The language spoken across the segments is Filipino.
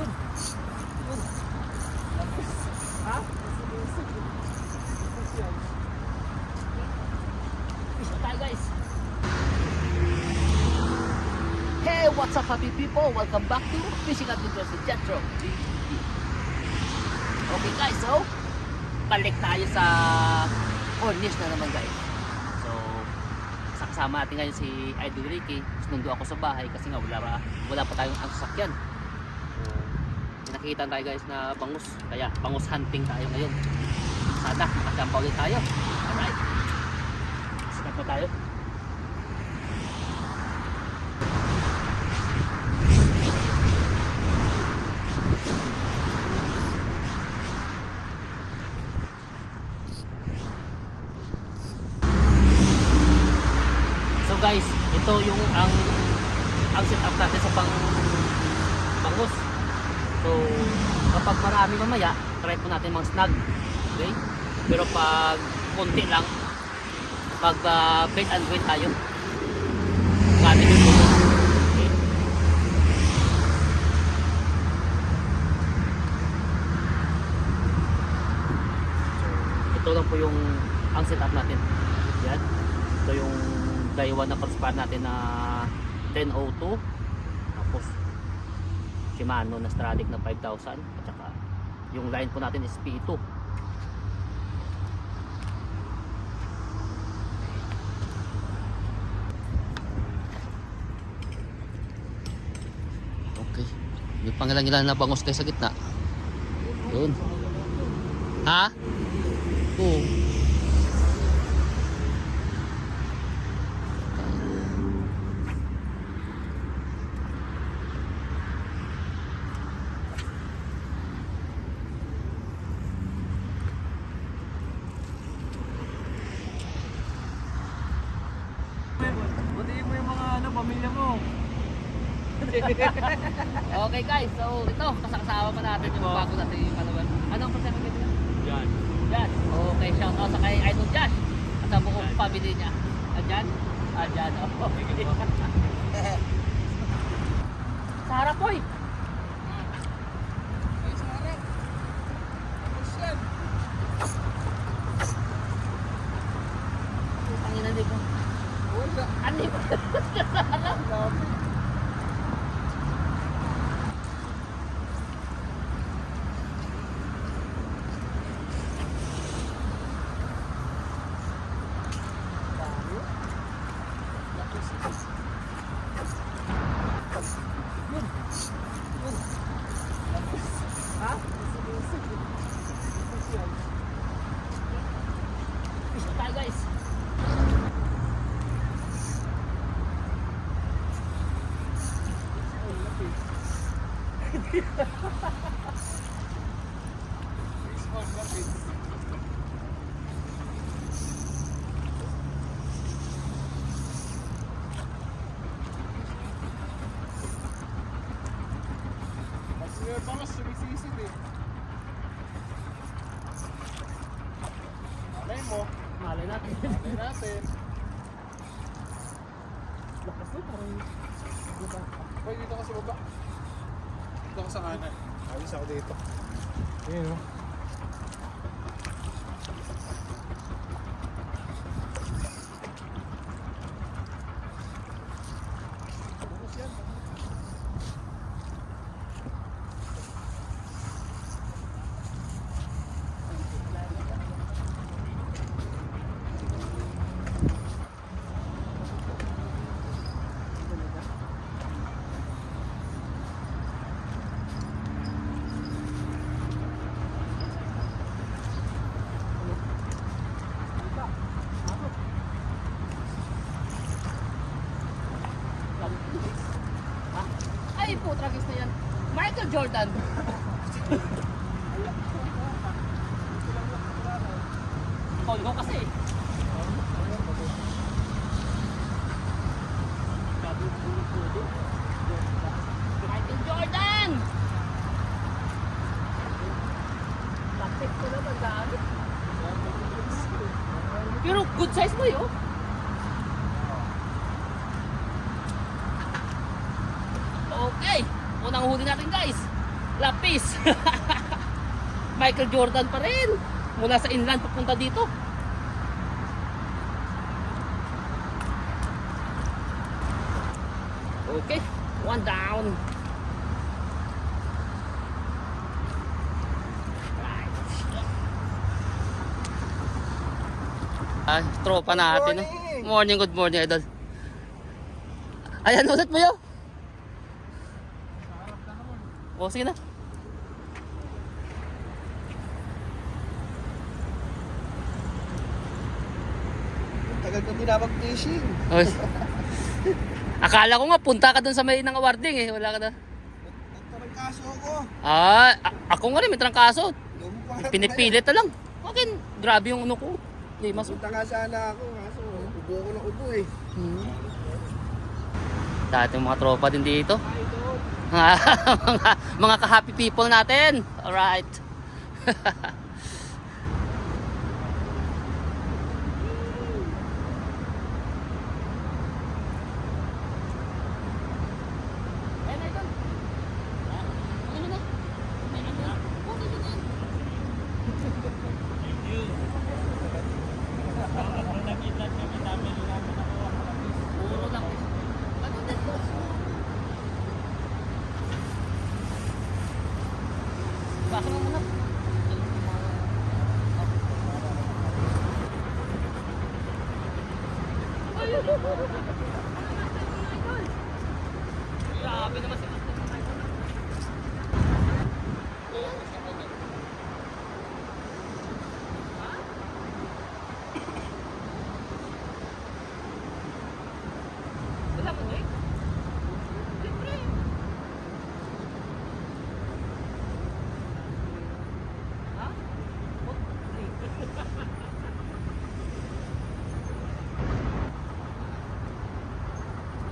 Hey, what's up happy people? Welcome back to Fishing Adventures with Jetro. Okay guys, so balik tayo sa Cornish na naman guys. So, kasama natin ngayon si Idol Ricky. Sunundo ako sa bahay kasi nga wala wala pa tayong ang sasakyan. So, nakikita tayo guys na bangus. Kaya bangus hunting tayo ngayon. Sana makasama ulit tayo. Alright. Sikat na tayo. So guys, ito yung ang setup natin sa pang bangus. So kapag marami mamaya, try po natin mang snag. Okay? Pero pag konti lang, pag uh, bait and wait tayo. Gamit yung tubo. Okay? Ito lang po yung ang setup natin. Yan. Ito yung Daiwa na crossbar natin na 1002. Tapos Shimano na Stradic na 5000 at saka yung line po natin is P2. Okay. May pangilan-ilan na bangos tayo sa gitna. Yun. Ha? Oo. Ano, pamilya mo. Okay guys, so ito, kasakasama pa natin yung Ito. bago natin yung palaban. Anong pasama nito? Yan. Josh. Okay, shout out sa kay Idol Josh. At sa buong family niya. Andyan? Andyan. Oh. sa harap po eh. Ay, sa harap. Tapos yan. Putangin na ko. Wala. Ano yun? Sa harap. Grabe. Ha? Fish na tayo guys. Mas sumisisid eh. Malay mo. Malay natin. Malay natin. Lakas na parang. Hoy, dito ka sa baba. Dito ka sa kanan. Ayos ako dito. Ayun o. Ha? Ay po, tragis na yan. Michael Jordan. Ikaw, ikaw kasi. Michael Jordan! Lapit ko naman dami. Pero good size mo yun. Okay, unang huli natin guys. Lapis. Michael Jordan pa rin. Mula sa inland papunta dito. Okay, one down. Right. Ah, tropa natin. Morning! Morning. morning, good morning, idol. Ayan, ulit mo yun. O, sige na. Tagal ko tinawag fishing. Oy. Akala ko nga punta ka dun sa may nang awarding eh. Wala ka na. Nagtarang kaso ako. Ah, ako nga rin may trangkaso. Pinipilit na lang. Okay, grabe yung ano ko. Limas. Punta nga sana ako, kaso ubo ko ng ubo eh. Hmm. Dati yung mga tropa din dito. Doon. mga, mga ka-happy people natin. Alright. Bakit mo muna? Grabe naman si Wala mo, Jake? Siyempre. Ha?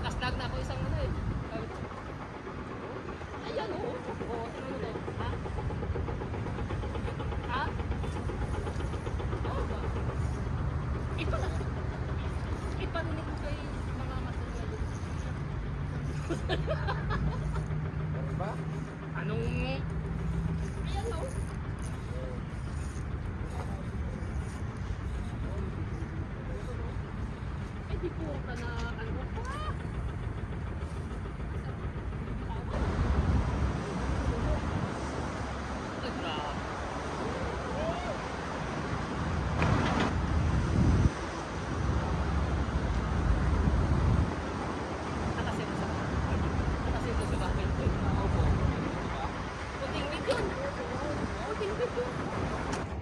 Kasdag na ako isang ano eh. Ayan oo. Oo, tingnan mo to. Ha? Ha? Oo ba? Ito na. Iparinig ko kay mga masunod. Ano ba? Anong... Ayan o. Eh di po ka na ano pa. Ay, grabe. Nakasim sa Nakasim sa bakit. Opo. Puting wig yun. Puting wig yun.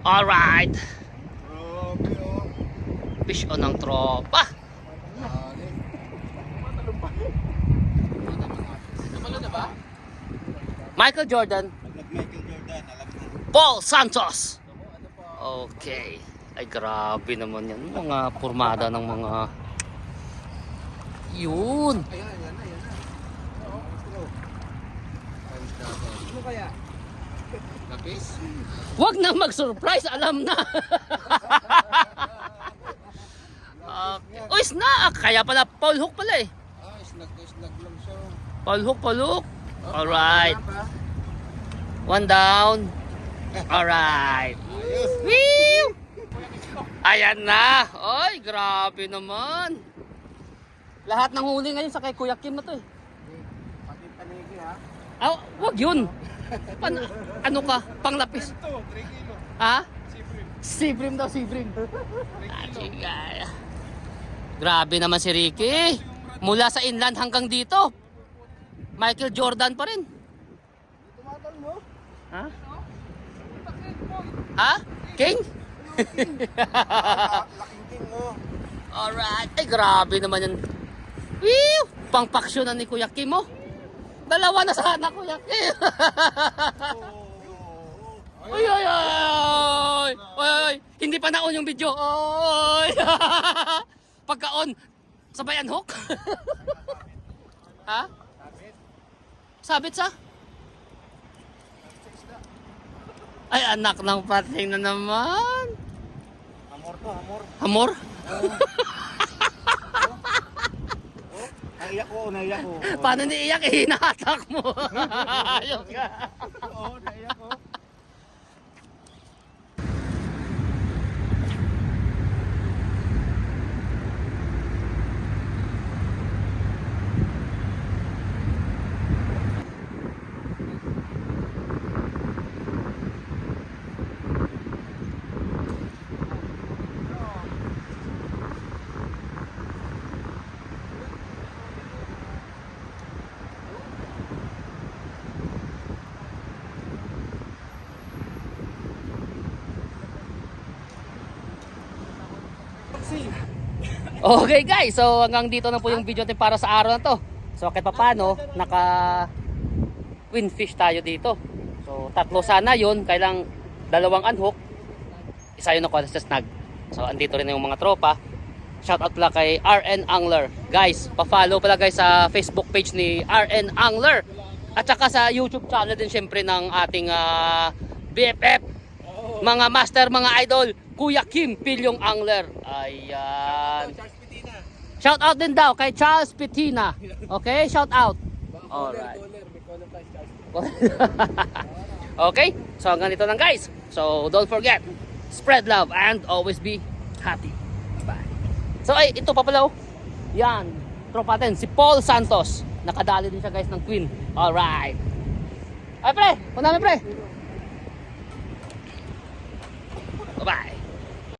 Alright. Grabe oh. Fish on ng tropa. Michael Jordan. Nag-Michael Jordan, alam mo. Paul Santos. Okay. Ay grabe naman yan. Mga pormada ng mga... Yun. Ayan. Oo. Ano kaya? Lapis? Huwag na mag-surprise. Alam na. okay. Uy, snack. Kaya pala Paul Hook pala eh. Ah, snag na snag lang siya. Paul Hook, Paul Hook. Alright. One down. Alright. Woo! Ayan na. Oy, grabe naman. Lahat ng huli ngayon sa kay Kuya Kim na to eh. Pati panigi ha. Ah, wag yun. Pan, ano ka? Panglapis. Ito, 3 kilo. Ha? Siprim. Sibrim daw, sibrim. 3 Ah, sige. Grabe naman si Ricky. Mula sa inland hanggang dito. Michael Jordan pa rin. Mo? Ha? Ha? King? Laking king mo. Alright. Ay, grabe naman yan. Whew! Pangpaksyonan ni Kuya Kim mo. Dalawa na sana Kuya Kim. Oy, oy, oy, oy, oy, hindi pa na-on yung video. Oy! Pagka-on, sabayan hook. ha? Sabit sa? Ay, anak ng pating na naman. Amor to, amor. Amor? Ay, naiyak ko, naiyak ko. Paano niiyak eh, hinahatak mo. Ayos ka. Okay guys, so hanggang dito na po yung video natin para sa araw na to. So kahit papano, naka winfish tayo dito. So tatlo sana yon kailang dalawang unhook, isa yun nakuha sa snag. So andito rin yung mga tropa. Shoutout pala kay RN Angler. Guys, pa-follow pala guys sa Facebook page ni RN Angler. At saka sa YouTube channel din syempre ng ating ah, BFF mga master, mga idol, Kuya Kim Pilyong Angler. Ayan. Shout out din daw kay Charles Petina. Okay, shout out. Alright. Okay, so hanggang dito lang guys. So don't forget, spread love and always be happy. Bye. So ay, ito pa pala oh. Yan, tropa natin, si Paul Santos. Nakadali din siya guys ng Queen. Alright. Ay pre, punta namin pre. Bye-bye.